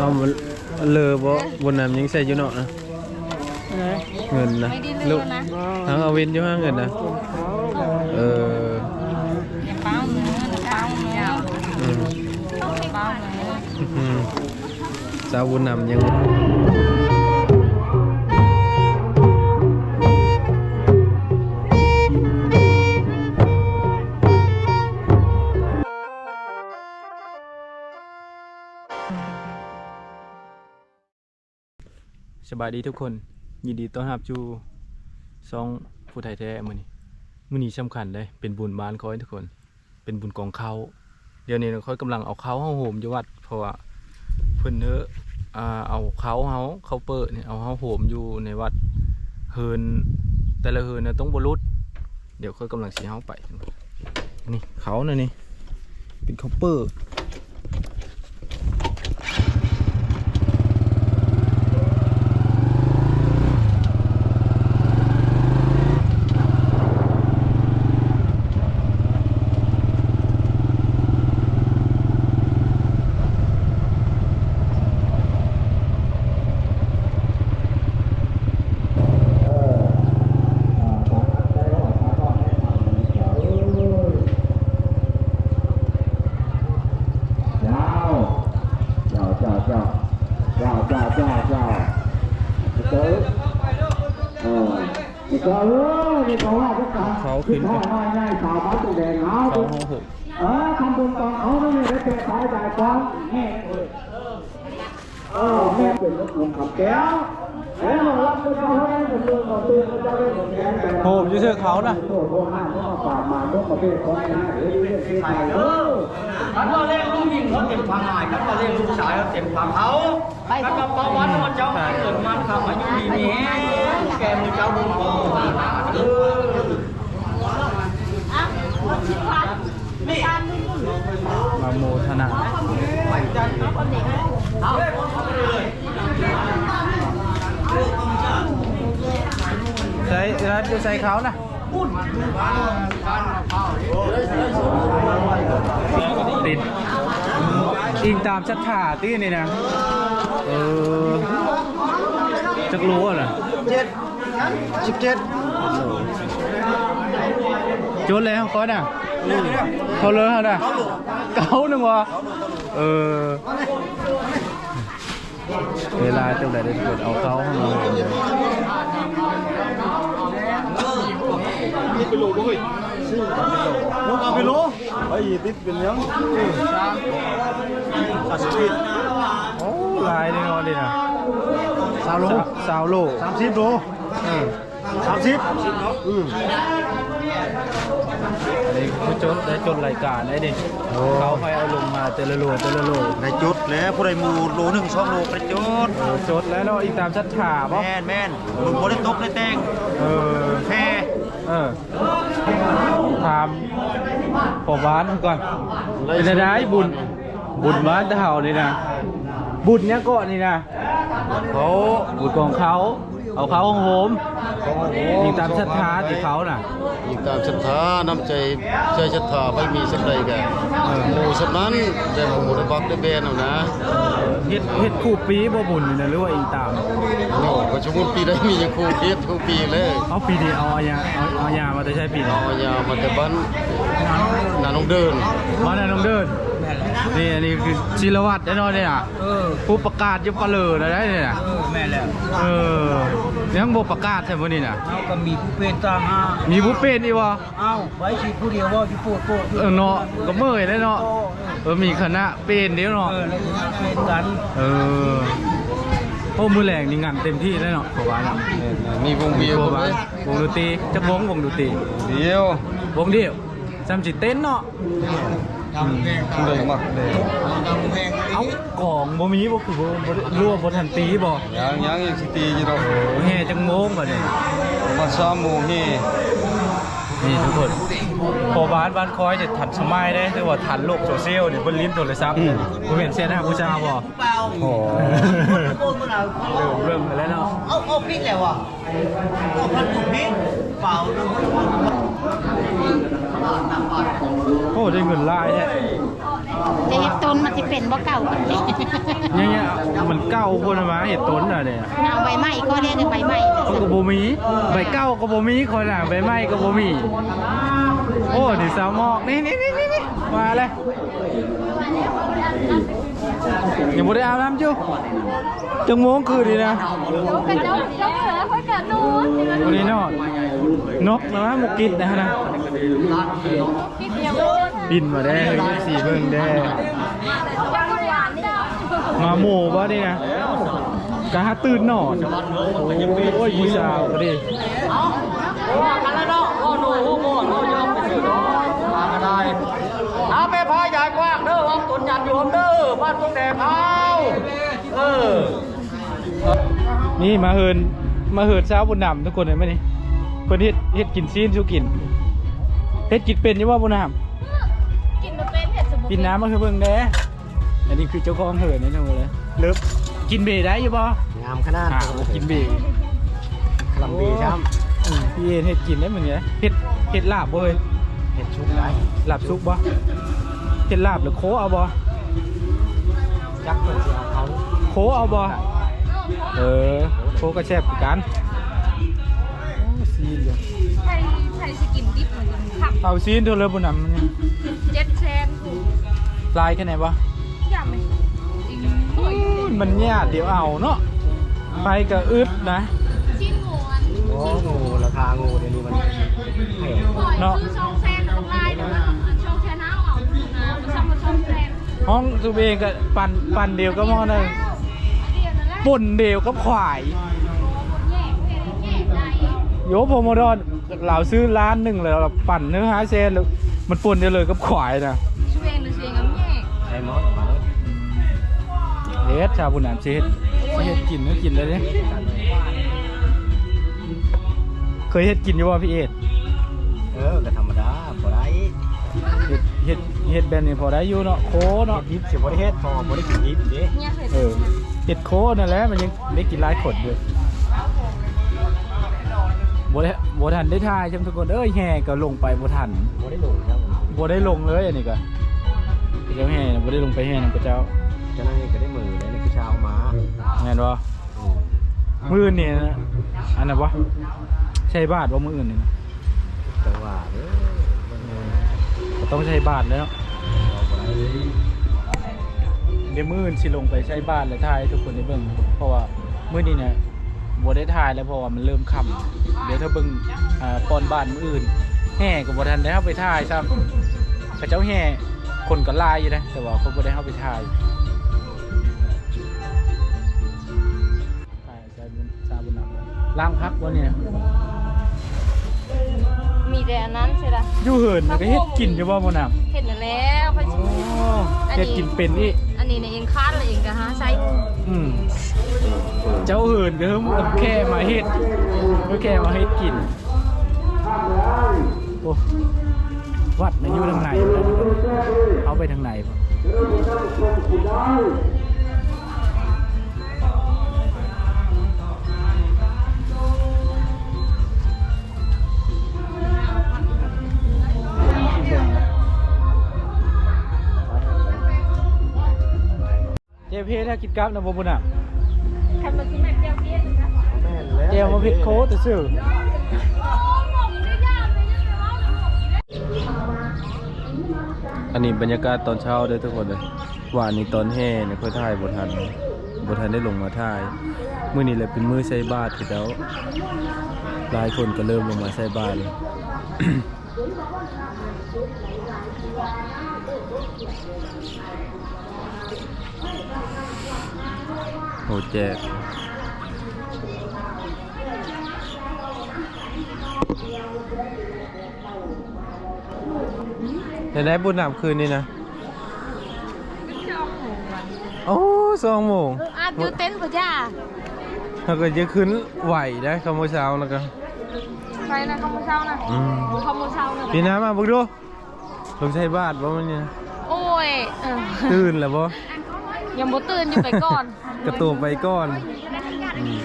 ต้องเลอบ่บนน้ำยังใส่อยู่เนาะนะเงินนะไม่ได้เลือกนะทั้งเอาวินอยู่ห้างเงินนะเอออย่าเป้าเนื้อเป้าเนื้ออืมเป้าเนื้ออืมสาวบุญนำยัง บายดีทุกคน ยินดีต้อนรับจูซองผู้ไทยแท้มือนี้มือนี้สำคัญเลยเป็นบุญบ้านคอยทุกคน เป็นบุญกองเขาเดี๋ยวนี้เราค่อยกำลังเอาเขาเฮาโหมอยู่วัดเพราะว่าเพิ่นเนอะอ่าเอาเขาเฮาเขาเปิดเนี่ยเอาเฮาโหมอยู่ในวัดเฮินแต่ละเฮินน่ะต้องบรุดเดี๋ยวค่อยกำลังสิเฮาไปนี่เขาน่ะนี่เป็นเขาเปิด เชือกเขาน่ะโทษโทษห้าโทษมาป่ามาโทษมาเป็นของนะเดี๋ยวเรื่องที่ไปเออคันว่าเล่นลูกยิงเขาเต็มความหมายคันว่าเล่นลูกชายเขาเต็มความเขาคันว่าประวัติว่าเจ้าเกิดมันคำอายุดีนี้แกมือเจ้าบุญของเออมาโมทนาใส่ร้านอยู่ใส่เขาน่ะ ติดอิงตามชัดถ่าตี้นี่นะ เออ จักรู้อะนะเจ็ดสิบเจ็ดจดแล้วก้อนอะเขาเลยฮะน่ะเก้าหนึ่งวะเออเวลาเท่าไหร่ได้เกิดเอาเขาเข้ามา เลยลูกเอาไปรู้ไอ้ติดเป็นยังสามสิบปีโอ้ลายนี่นอนดินะสามโลสาวโลสามสิบโลเออสามสิบอืมอันนี้คือจดได้จดรายการได้ดิเขาไปเอาลงมาเตละโลเตละโลได้จุดแล้วผู้ใดมูโลหนึ่งสองโลได้จุดเออจดแล้วเนาะอีกตามชัดถ่าป่ะแม่นแม่นมึงบ่ได้ตกได้แต่งเออแพ้ เออถามขอบ้านก่อนเป็นอะไรบุญบุญบ้านเท่านี่นะบุญเนี้ยก่อนนี่นะเขาบุญของเขา เอาเขาของโหมยิงตามชัดท้าที่เขาน่ะยิงตามศรัทธาน้ำใจใจศรัทธาไปมีสักใดกันเออหมู่สนั้นแต่หมู่ได้บักได้เบนเอานะเฮ็ดเฮ็ดคู่ปีบ่บุญนี่นะหรือว่าอิงตามโอ้ประชุมปีได้มีอย่างครูเฮ็ดทุกปีเลยเอาปีนี้เอาอาญาเอาเอาอาญามาแต่ใช้ปีนี้เอายามาแต่บ้านนาน้องเดินมาแต่น้องเดิน นี่อันนี้คือศิลวัตรแน่นอนเนี่ยอะเออผู้ประกาศอยุปะเลอนะได้เนี่ยน่ะเออแม่แล้วเออยังบ่ประกาศใช่บ่นี่น่ะเอาก็มีผู้เป็นต่างหากมีผู้เป็นอีกบ่เอาไว้ชีผู้เดียวว่าที่ปวดปวดเออเนาะก็เมื่อยเลยเนาะเออมีคณะเป็นเดียวเนาะเออแล้วเป็นกันเออโอ้มือแรงนี่งานเต็มที่เลยเนาะขอว่าเนาะมีวงเบียร์ขอบ่ว่าไหมวงดนตรีจักวงวงดนตรีเดียววงเดียวจำจิเต้นเนาะ ดำแดงเลยมักเลยดำแดงเอ้ากล่องบ่มีบ่คือบ่บ่ได้รั่วบ่ทันตีบ่ยังยังอีกสิตีอยู่ดอกแห่จังโมงบ่เนี่ยมาซ้อมหมู่นี่นี่ทุกคนพอบ้านบ้านคอยจะทันสมัยได้แต่ว่าทันโลกโซเชียลเนี่ยเพิ่นลิ้นโทรศัพท์บ่เห็นเสียหน้าผู้ชายบ่เปล่าโอ้โอ้มันเอาเริ่มเริ่มกันแล้วเนาะเอาเอาพริกแล้วอะเอาพันถุงพริกเปล่าเลย โอ้อ้ได้เงินหลายแท้จะเห็ดต้นมันจะเป็นบ่เก่าคนนี้เนี่ยเนี่ยมันเก้าคนมาเห็ดต้นน่ะเนี่ยเอาใบไม้ก็เรียกใบไม้เขาก็บ่มีใบเก้าก็บ่มีคนน่ะใบไม้ก็บ่มี โอ้นี่สาวหมอกนี่นี่นี่นี่นี่มาเลยยังบ่ได้อาบน้ำอยู่จังโมงคืนนี่นะเป็นเจ้าเจ้าเหนือค่อยเกิดหนูวันนี้นอน นกนะมกกิดนะฮะนะบินมาได้สีเบิ่งได้มาหมู่บ่นี่นะกะหาตื่นหนอนโอ้ยผู้สาวก็ดิว่ากันแล้วเนาะโอ้หนูโม่โม่ยอมไปสิเนาะมาก็ได้เอาไปพายายกว้างเด้อห้องตุนยันอยู่ห้องเด้อบ้านพวกแดงเขาเออนี่มาเฮินมาเฮินเช้าบุญนำทุกคนเห็นไหมนี่ เพิ่นเฮ็ดเฮ็ดกินซีนชูกินเฮ็ดกินเป็นอยู่ว่าบุญนำกินมาเป็นเห็ดสมุนกินน้ำมาคือเบิ่งแด้อันนี้คือเจ้าของเหินนี่ทั้งหมดเลยเลิฟกินเบได้อยู่บ่งามขนาดอ่ากินเบคลัมบีช้อืมพี่เอ็นเฮ็ดกินได้เหมือนไงเฮ็ดเฮ็ดลาบบ่เฮ้ยำเห็ดชุบได้ลาบซุกบ่เฮ็ดลาบหรือโคเอาบ่จักเพิ่นสิเอาเขาโคเอาบ่เออโคก็แซ่บคือกันโอ้ ซีนเลยไทยไทยสกินดิบเหมือนกันขับเอาซีนเท่าเลยบุญนำมันเนี่ยเจ็ดแซนถูกลายแค่ไหนบ่อย่างไหมจริงโอ้ยมันยากเดี๋ยวเอาเนาะไปก็อึดนะชิ้นหมูอันโอ้งูราคางูเดี๋ยวนี้มันแพงเนาะคือช่องแซนกับลายแต่ว่าช่องแซนเอาเอานะมันซ้ำกับช่องแซนห้องสุเองก็ปั่นปั่นเดียวก็มอนึงเดียวนั่นแหละป่นเดียวกับควายแย่แย่แย่ใจ โยโพโมดอนเราซื้อร้านหนึ่งเลยเราปั่นเนื้อหาเซนแล้วมันป่นได้เลยกับขวายนะช่วยเองหรือช่วยเองกับแย่ใช้มอสออกมาเลยเฮ็ดชาวบุญนามสิเฮ็ดสิเฮ็ดกินเนื้อกินเลยเนี่ยเคยเฮ็ดกินอยู่ว่าพี่เอ็ดเออก็ธรรมดาบ่ได้เฮ็ดเฮ็ดเฮ็ดแบบนี้พอได้อยู่เนาะโคเนาะดิบสิบ่ได้เฮ็ดพอบ่ได้กินดิบเด้เนี่ยเคยเออเฮ็ดโคนั่นแหละมันยังได้กินหลายขดอยู่ บ่ได้บ่ทันได้ทายจำทุกคนเอ้ยแห่ก็ลงไปบ่ทันบ่ได้ลงครับผมบ่ได้ลงเลยอันนี้ก็เจ้าแห่น่ะบ่ได้ลงไปแห่นำพระเจ้าเจ้าหน้าที่ก็ได้มือได้ในคือเช้ามาแม่นบ่อืมมื้ออื่นนี่นะอันนั้นบ่ใช่บาทบ่มื้ออื่นนี่นะจังหวะเด้อบ่ได้ก็ต้องใช้บาทแล้วเอาบ่ได้เดี๋ยวมื้ออื่นสิลงไปใช้บาทแล้วถ่ายให้ทุกคนได้เบิ่งเพราะว่ามื้อนี้เนี่ย บ่ได้ถ่ายแล้วเพราะว่ามันเริ่มค่ำเดี๋ยวถ้าเบิ่งอ่าปอนบ้านมื้ออื่น แห่ก็บ่ทันได้เฮาไปถ่ายซ้ำเขาเจ้าแห่คนก็หลายอยู่นะแต่ว่าคนบ่ได้เฮาไปถ่ายถ่ายใส่บุญซาบุญนำล้างพักบ่เนี่ยมีแต่อันนั้นใช่ไหมอยู่เหินมันก็เฮ็ดกินอยู่บ่บ่นำเห็นแล้วพระชิโอ้เฮ็ดกินเป็นอีก อันนี้เนี่ยเองคาดเลยเองกะฮะใช้อืมเจ้าหื่นก็คือแค่มาเฮ็ดก็แค่มาเฮ็ดกินโอ้วัดมันอยู่ทางไหน เอาไปทางไหนบ่ เจเพถ้ากินกราฟนะบ่บุญอะทำมาที่แม่เจียวเพี้ยนนะแม่นแล้วเจียวมาเผ็ดโค้แต่ซื่ออันนี้บรรยากาศตอนเช้าเด้อทุกคนเลยว่านี่ตอนแห่เนี่ยค่อยถ่ายบ่ทันบ่ทันได้ลงมาถ่ายมื้อนี้แหละเป็นมื้อใส่บาตรที่แล้วหลายคนก็เริ่มลงมาใส่บาตรเลย โหแจกในได้บุญนำคืนนี่นะ โอ้สองโมงอาบอยู่เต็นท์ป่ะจ้าถ้าเกิดจะขึ้นไหวได้คำว่าเช้าแล้วกันใครนะขโมยเช้านะอืมขโมยเช้านะพี่น้ำมาบุกดูลงใช้บาทบ่มันเนี่ยโอ้ยเออตื่นแล้วบ่ยังบ่ตื่นอยู่ไปก่อน กระตูมไปก่อนอืม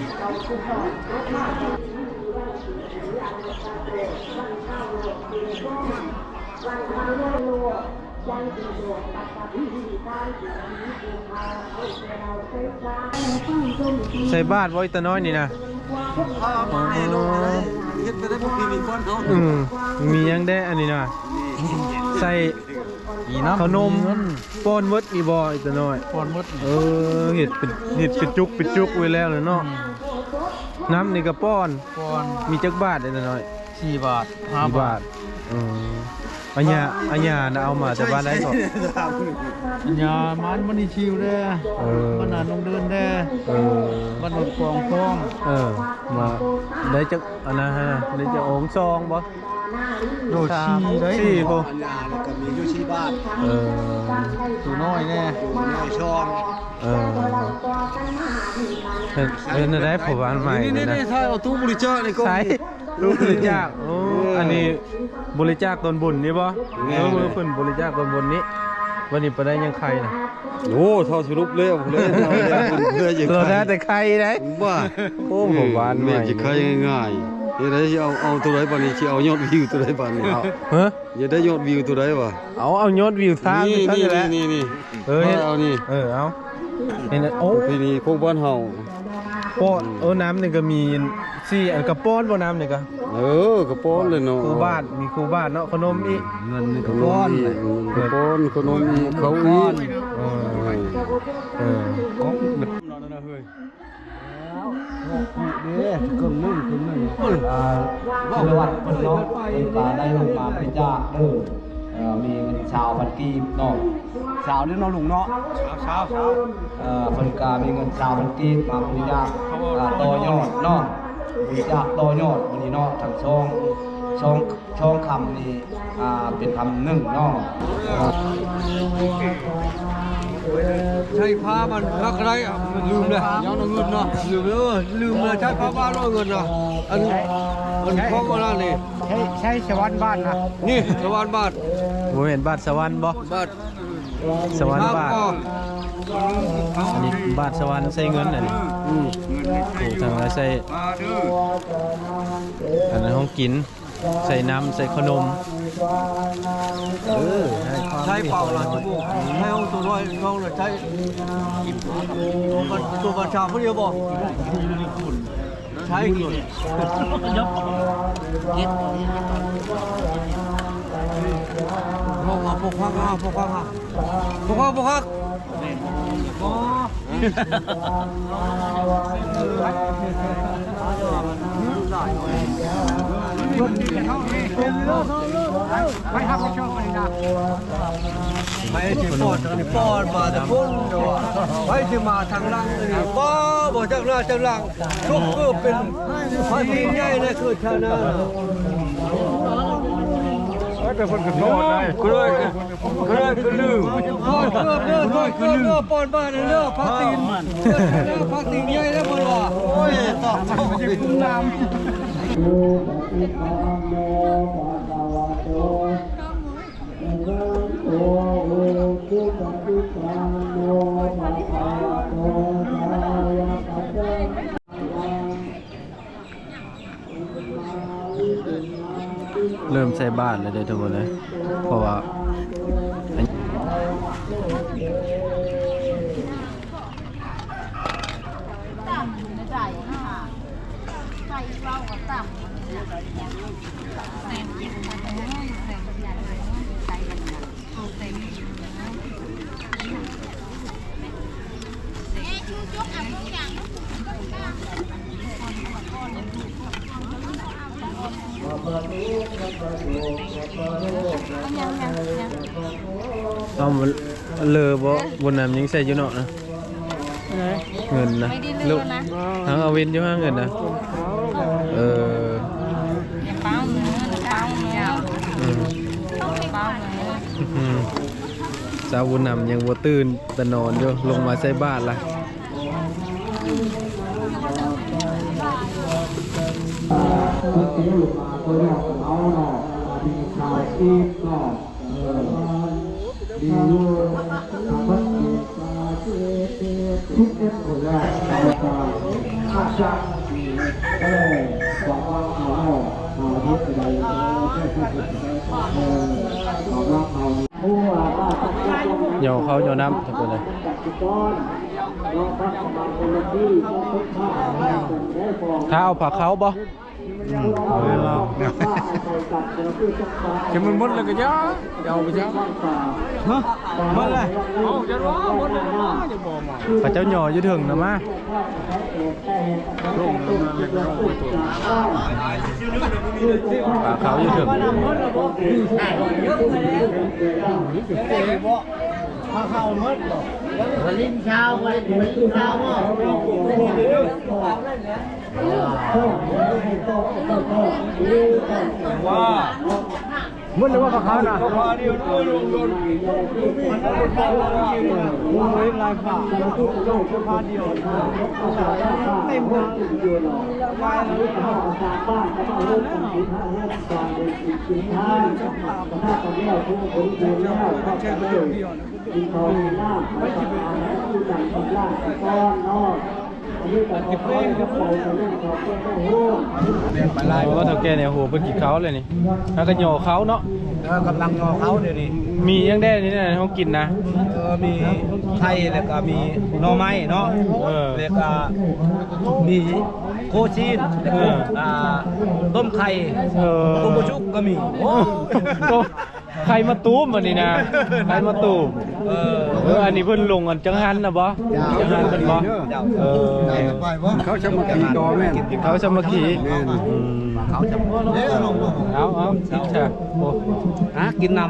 ใส่บาทไว้ตะน้อยนี่นะเฮ็ดไปได้บ่มีมีคนเขาอืมมียังได้อันนี้นะใส่ ขนมป้อนมดอีบออีตะน้อยป้อนมดเออเห็ดเป็นเห็ดเป็นจุกเป็นจุกไว้แล้วเลยเนาะน้ำนี่ก็ป้อนป้อนมีจักบาทอีตะน้อยสี่บาทห้าบาทอืมอัญญาอัญญาน่ะเอามาแต่บ้านไหนก่อนยามันมันนี่ชิวเด้อเออมันน่ะลงเดินเด้อเออมันหมดกองพองเออมาได้จักอันนะฮะได้จักโองซองบ่ โดดชีได้สี่พอ อันยาแล้วก็มีอยู่ชีบาทเออตัวน้อยแน่ตัวน้อยช่องเออเป็นเป็นอะไรผมวานใหม่นี่เลยนะๆๆถ้าเอาตู้บริจาคนี่ก็ใช่ลูกบริจาคโอ้อันนี้บริจาคตนบุญนี่ป่ะแม่เออมือเพิ่นบริจาคตนบุญนี้ วันนี้ไปได้ยังใครนะโอ้เท่าสรุปแล้วเลยเอาแล้วเพื่อจะเราได้แต่ใครได้ว่าโอ้ผมวานใหม่ แม่จะใครง่ายๆ เฮ็ดได้สิเอาเอาตัวใดบัดนี้สิเอายอดวิวตัวใดบัดนี้เอาเฮ้ยอย่าได้ยอดวิวตัวใดวะเอาเอายอดวิวทางนี่เท่านี่ไหร่นี่นี่เออเห็นเอานี่เออเอาเห็นไหมโอ้พี่นี่พวกบ้านเฮาป้อนเออน้ำหนึ่งก็มี สี่อันกระป้อนบ่น้ำหนึ่งก็เออกระป้อนเลยเนาะครูบ้านมีครูบ้านเนาะขนมอีกเงินกระป้อนกระป้อนขนมอีกเขาอีกเออเออว่าวัดคนเนาะเป็นตาได้ลงมาบริจาคเด้อเอ่อมีเงินชาวพันกีบเนาะชาวนี่เนาะลุงเนาะชาวชาวเอ่อเพิ่นก็มีเงินชาวพันกีบมาบริจาคอ่าต่อยอดเนาะ บริจาคต่อยอดวันนี้เนาะทั้งช่องช่องช่องคำนี่อ่าเป็นคำหนึ่งเนาะใช้ผ้ามันรักไรอะมันลืมเลยย้อนเอาเงินเนาะลืมเลยเออลืมเลยใช้ผ้าบ้านเอาเงินเนาะอันอันของอะไรนี่ใช้ใช้ชวันบ้านนะนี่สวรรค์บาทบ่เห็นบ้าทสวรรค์บ่บาทสวรรค์บาทก็ อันนี้บาทสวรรค์ใส่เงินอันนี้อืมโอ้ทางนั้นใส่อันนั้นของกิน ใส่น้ำใส่ขนม เออใช้เปล่าล่ะจุ๊บใช้เอาตัวน้อยน้องเลยใช้ตัวบัญชาผู้เดียวบอกใช้กินพวกพวกพักอะพวกพักอะพวกพักพวกพัก ไม่ทำให้ช่องมันนะไปที่ปอดทางนี้ปอดมาแต่พ้นเนาะไปที่มาทางหลังนี่ป้าบอกจากหน้าจากหลังทุกก็เป็นพาทีใหญ่เลยคือชนะ แต่คนก็โทษได้ก็เลยก็เลยก็ลืมโทษเกือบเด้อโทษเกือบเด้อปอนบ้านเด้อพักตีนเด้อพักตีนใหญ่แล้วบ่ว่าโอ้ยต้องมันจะคุ้มน้ำ เริ่มใส่บ้านเลยเด้อทุกคนเลยเพราะว่าอัน ต่ำอยู่ในใจค่ะใจเราก็ต่ำแรงยิ่งมาแต่แรงแรงใหญ่เลยใจมันเอาเต็มเอ๊ะชูจุกอะทุกอย่าง ยังยังยังเอามันเลอบ่บนน้ำยังใส่อยู่เนาะนะเงินนะไม่ได้เลือกนะทั้งเอาเวินอยู่ห้าเงินนะเออเป้าเนื้อเป้าเนื้ออืมเป้าเนื้ออืมสาวบุญนำยังบ่ตื่นแต่นอนอยู่ลงมาใส่บาทละคนที่อยู่ม าตัวแรกของเขาเนาะดีข่าวอีกเนาะเออดีอยู่ทำพัฒนาทุกเอ็ดคนแรกแล้วก็อาจารย์เออบอกว่าเขาเนาะ เอาที่ไปได้เออเอาว่าเอาผู้ว่าว่าต้องต้อง เหยาเขาเ หยาน้ำทุกคนเลยจัดกิจกรเราพักมาคนละที่เราทุกภาคได้ฟองถ้าเอาผักเขาบ่จะ มันหมดแล้วก็ย่าเอาไปย่าฮะหมดเลยเอาจะรอหมดเลยจะบ่มาพระเจ้าหย่ออยู่ถึงนะมาลงแล้วนะแล้วก็เอาไปตัวผักเขาอยู่ถึงลิ้นเช้าปลิ้นเช้าว่าว่าหมดแล้วว่าเขาน่ะพาเดียวด้วยลงลงมันเป็นพาเดียวเล็บลายผ้าพาเดียวเต็มเลยอยู่เนาะลายแล้วข้าวสารบ้านก็ต้องเริ่มทำกินข้าวเริ่มารเดินกินข้าวถ้าตอนนี้เราพูดถึงเรื่องแล้วก็จะไม่กินข้าวกินน้ำไม่กินอาหารกินหนังกินลาบกินก้อนนอกอันนี้ก็พอไปก็ไปเรื่องของเรื่องโอ้ไปไล่เพราะว่าเท่าแก่เนี่ยโหเพิ่นกินเขาเลยนี่ถ้าก็หย่อเขาเนาะเออกำลังงอเขาเดี๋ยวนี้มียังได้นี่นะเขากินนะเออมีไทยแล้วก็มีหน่อไม้เนาะเออแล้วก็มีโคชีนแล้วก็อ่าต้มไข่เออต้มบุชุกก็มีโอ้ก็ ใครมาตูมวันนี้นะใครมาตูมเออเอออันนี้เพิ่นลงกันจังหันนะบ่จังหันเป็นบ่เออเขาจะมากินดอแม่เขาสามัคคีอืมเขาจะเอ๊ะลงเอาเอาสิช่โอ้ฮะกินน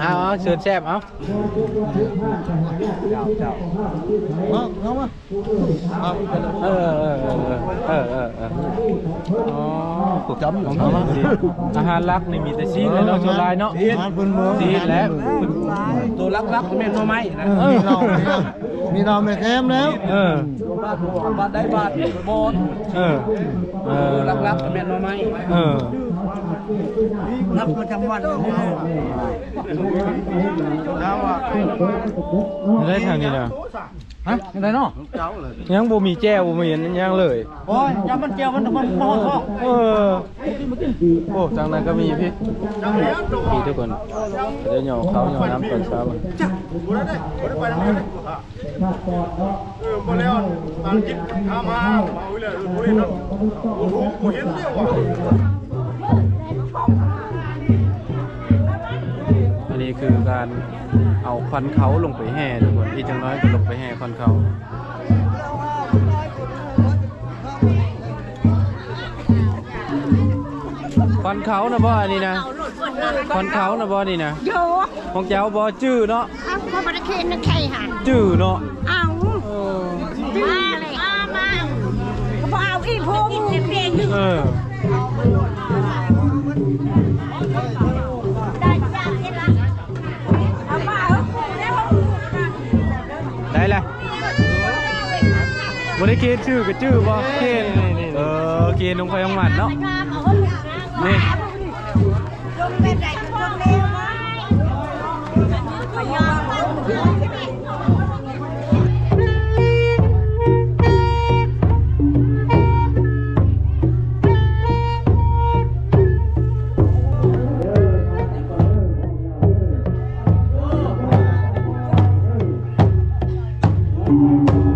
เอาเอาเชิญแซ่บเอาำเจ้าเจ้าเออเออเออเออเออเอออ๋อผูกจำของเขาดีอาหารหลักนี่มีแต่ซีนเลยเนาะโซลายเนาะซีนและตัวรักๆแม่นหน่อไม้นะเออมีเราไม่เข้มแล้วเออบ้านบ้านได้บ้านโบนเออเออตัวรักๆแม่นหน่อไม้เออนับประจำวันได้ทางนี้นะ ฮะอะไรเนาะยังบ่มีแจ้บ่มีอันยังเลย โอ้ยยามันเจียวมันมันมอท้องเออ โอ้ทางนั้นก็มีพี่พี่ทุกคนเดี๋ยวเหยาเขาเหยาน้ำตอนเช้ามันมาแล้วตามจิตทำมาเอาเลยโอ้ยนั่นโอ้โหเห็นเดียวว่ะ คือการเอาควันเขาลงไปแห่ทุกคนอีกจังน้อยก็ลงไปแห่ควันเขาควันเขานะบ่อันนี้นะควันเขานะบ่นี่นะโยของเจ้าบ่จื้อเนาะเอาพอมาได้เคนนักไข่หันจื้อเนาะเอาเบ่ได้เกณฑ์ชื่อกับชื่อบ่เกณฑ์เออเกณฑ์ลงไปของมันเนาะนี่うん。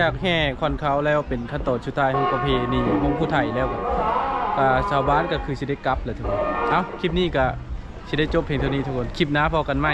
จากแห่คอนเขาแล้วเป็นขั้นตอนชุดท้ายของประเพณีของผู้ไทยแล้วก็ชาวบ้านก็คือชิได้กลับแหละทุกคน เอาคลิปนี้ก็ชิได้จบเพียงเท่านี้ทุกคน คลิปหน้าพอกันไหม